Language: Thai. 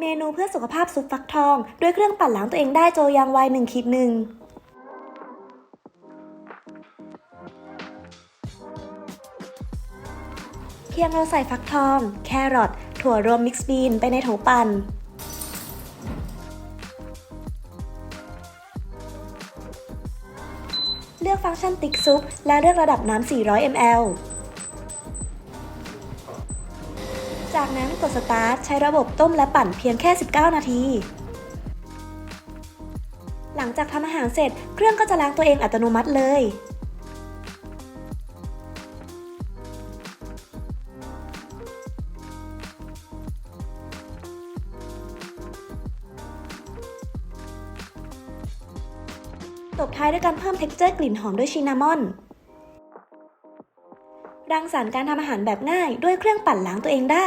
เมนูเพื่อสุขภาพซุปฟักทอง ด้วยเครื่องปั่นล้างตัวเองได้โจยังไวหนึ่งขีดหนึ่งเพียงเราใส่ฟักทอง แครอทถั่วรวมมิกซ์บีนไปในโถปั่นเลือกฟังก์ชันติ๊กซุป และเลือกระดับน้ำ 400 ml จากนั้นกดสตาร์ทใช้ระบบต้มและปั่นเพียงแค่ 19 นาที หลังจากทำอาหารเสร็จ เครื่องก็จะล้างตัวเองอัตโนมัติเลย ตบท้ายด้วยการเพิ่ม t e x t อร์กลิ่นหอมด้วยชินามอน รังสรรค์การทำอาหารแบบง่าย ด้วยเครื่องปั่นล้างตัวเองได้